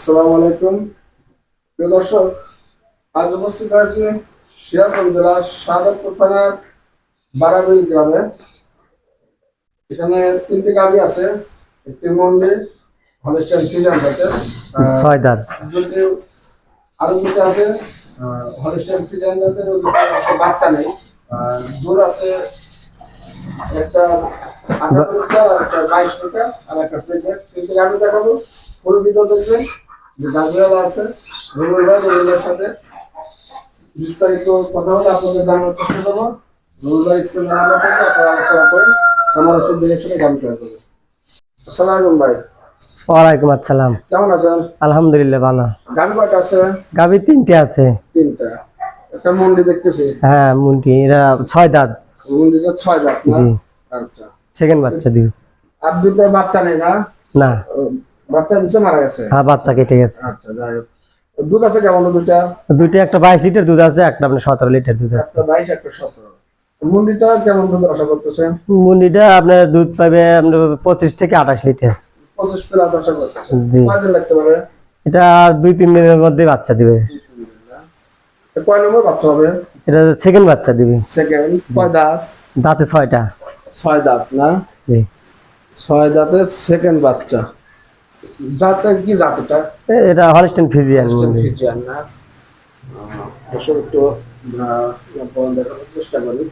আসসালামু আলাইকুম। প্রিয় দর্শক আজ উপস্থিত আছি সিরাজগঞ্জ জেলার শাহাদাতপুর থানার বারাবিল গ্রামে। এখানে তিনটি গাড়ি আছে একটি মন্দির হলেস্টাইন সিজন আছে আরও দুটো আছে হলেস্টাইন সিজন আছে বাচ্চা নেই দূর আছে একটা আঠারো লিটার আর একটা বাইশ লিটার আর একটা প্রেগনেন্ট তিনটে গাড়ি দেখাবো পুরো ভিডিও দেখবেন। যে গাড়িওয়ালা আছে রুবেল ভাই রুবেলের সাথে। বিস্তারিত কথা বলে আপনাদের জানানোর চেষ্টা করব। রুবেল ভাই স্কুল নাম্বার থেকে আপনারা আলোচনা করে আমার হচ্ছে ডিরেকশনে গাড়ি তৈরি করবে। আসসালামু আলাইকুম ভাই। ওয়ালাইকুম আসসালাম। কেমন আছেন? আলহামদুলিল্লাহ ভালো। কয়টা আছে? গাভি তিনটে আছে। তিনটা। একটা মন্ডি দেখতেছি। হ্যাঁ এরা ছয় দাঁত। মন্ডিটা ছয় দাঁত জি। আচ্ছা। সেকেন্ড বাচ্চা দিব। আর দুটো বাচ্চা নেই না? না। বাচ্চা দিছে মারা গেছে। হ্যাঁ বাচ্চা কেটে গেছে। আচ্ছা যাই হোক। দুধ আছে কেমন দুটা দুইটা একটা বাইশ লিটার দুধ আছে একটা আপনার সতেরো লিটার দুধ আছে। একটা বাইশ একটা সতেরো। মুন্ডিটা কেমন দুধ আশা করতেছেন? মুন্ডিটা আপনার দুধ পাবে থেকে আঠাশ লিটার। পঁচিশ প্লাস আশা করতেছেন। কয়দিন লাগতে পারে? এটা দুই তিন দিনের মধ্যে বাচ্চা দিবে। কয় নম্বর বাচ্চা হবে? এটা সেকেন্ড বাচ্চা দিবে। সেকেন্ড দাঁত? দাঁতে ছয়টা। ছয় দাঁত না? জি। ছয় দাঁতের সেকেন্ড বাচ্চা। জাতটা কি জাত এটা? এ- এটা হলস্টেন ফিজিয়ান ফিজিয়ান না? আসলে একটু চেষ্টা করি।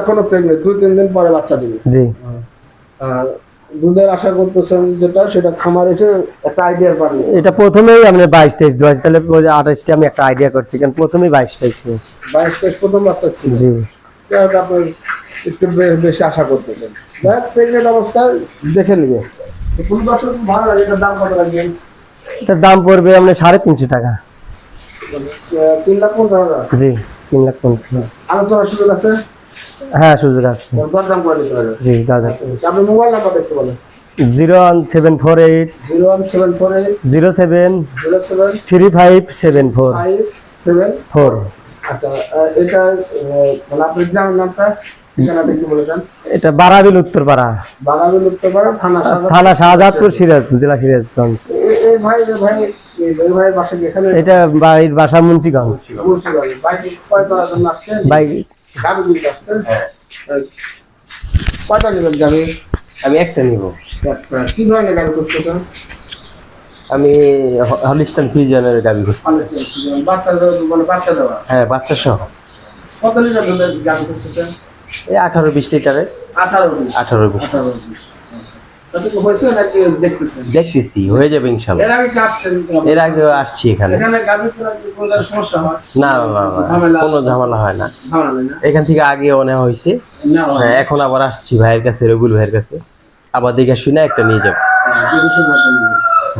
এখনও প্রেগনেন্ট দুই তিন দিন পরে বাচ্চা দিবে। জি। আর দুধের আশা করতেছেন যেটা সেটা খামার এসে একটা আইডিয়ার পারবে এটা প্রথমেই আপনি বাইশ তেইশ দু তাহলে আঠাশটা আমি একটা আইডিয়া করছি কারণ প্রথমেই বাইশ তেইশ বাইশ তেইশ প্রথম বাচ্চা ছিল। জি। আপনার একটু বেশি আশা করতেছেন। প্রেগনেন্ট অবস্থায় দেখে নিবে। বছর ভালো লাগে এটার দাম কত লাগবে? এটার দাম পড়বে আপনার সাড়ে তিনশো টাকা। তিন লাখ পনেরো হাজার? জি তিন লাখ পঞ্চাশ আলোচনার সুযোগ আছে? হ্যাঁ সুযোগ আছে। দরদাম করে দিতে জি দাদা আপনি মোবাইল নাম্বার দেখতে বলেন zero one seven four eight zero one seven four eight zero seven zero seven three five seven four five seven four. আচ্ছা এটা মানে আপনার গ্রামের নামটা? এটা বারাবিল উত্তরপাড়া। বাগাবি লিখতে পারেন থানা থানা শাহজাদপুর সিরাজ জেলা সিরাজগঞ্জ। এই ভাই এই ভাই এই দুই ভাই বাসা কি এখানে? এটা বাড়ির বাসা মুন্সিগঞ্জ। আসছেন কয়টা নেবেন গাবি আমি একটা নিব। আচ্ছা, কি ধরনের গাবি করতেছেন? আমি হলিস্টান ফিউজনের গাবি দেওয়া মানে হ্যাঁ বাচ্চা সহ। এই আঠারো বিশ লিটারে আঠারো বিশ। নাকি দেখতেছি হয়ে যাবে ইনশাল্লাহ। এর আগে আসছি এখানে। না না না কোনো ঝামেলা হয় না। এখান থেকে আগে অনেক হয়েছে। হ্যাঁ, এখন আবার আসছি ভাইয়ের কাছে রবিউল ভাইয়ের কাছে। আবার দেখে শুনে একটা নিয়ে যাব।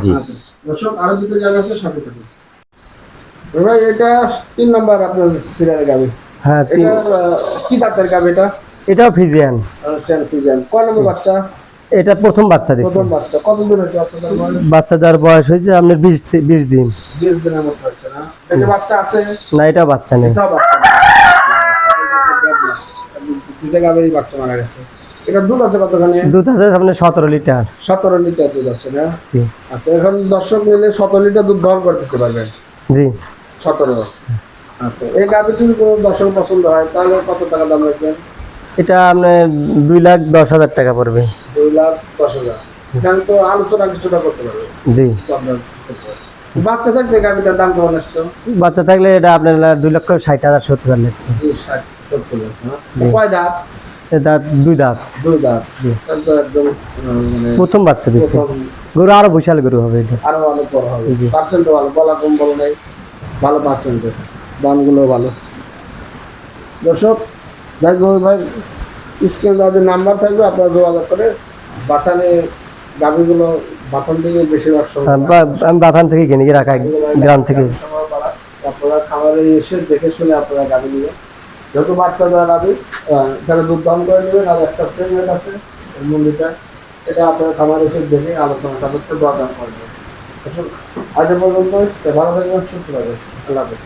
জি। দর্শক আরও দুটো জায়গা আছে সাথে থাকুন। ভাই এটা তিন নাম্বার আপনার সিরিয়াল গাবি। হ্যাঁ এটা কি জাতের গাবি এটা? এটাও ফিজিয়ান ফিজিয়ান কয় নম্বর বাচ্চা? এটা প্রথম বাচ্চা দিচ্ছে প্রথম বাচ্চা। কতদিন হয়েছে আপনাদের বাচ্চা দেওয়ার বয়স হয়েছে আপনার বিশ থে- বিশ দিন। বিশ দিনের মতো হচ্ছে না? এটা বাচ্চা আছে? না এটা বাচ্চা নেই। এটাও বাচ্চা দুটা বাচ্চা মারা গেছে। এটা দুধ আছে কতখানি? দুধ আছে সতেরো লিটার। সতেরো লিটার দুধ আছে না? আচ্ছা এখন দর্শক নিলে সতেরো লিটার দুধ দহন করে দিতে পারবেন? জি। সতেরো। আচ্ছা এই গাভি যদি কোনো দর্শক পছন্দ হয় তাহলে কত টাকা দাম রাখবেন? এটা আপনার দুই লাখ দশ হাজার টাকা পড়বে। দুই লাখ দশ হাজার। এখানে তো আলোচনা কিছুটা করতে পারবে জি। বাচ্চা থাকবে গাভিটার দাম কেমন আসতো? বাচ্চা থাকলে এটা আপনার দুই লক্ষ ষাট হাজার সত্তর হাজার ষাট সত্তর কয় দাঁত? দাঁত দুই দাঁত। দুই দাঁত। একদম মানে প্রথম বাচ্চা দিচ্ছে গরু আরও বিশাল গরু হবে এটা। আরও অনেক বড় হবে। ভালো বলা কম বলো নেই ভালো পার্সেন্টের দামগুলো ভালো। দর্শক ভাই গৌর ভাই স্ক্রিন নাম্বার থাকবে আপনারা যোগাযোগ করে বাটানে গাভিগুলো বাটান থেকে বেশিরভাগ সময় আমি বাথান থেকে কিনি রাখা গ্রাম থেকে। আপনারা খামারে এসে দেখে শুনে আপনারা গাভি যত বাচ্চা যারা গাভি এখানে দুধ দান করে নেবেন, আর একটা ফ্রেমের আছে মন্দিরটা, এটা আপনার খামার এসে দেখে আলোচনা সাপেক্ষে দরদাম করবেন আজ এ পর্যন্ত ভালো থাকবেন, সুস্থ থাকবেন। আল্লাহ হাফেজ।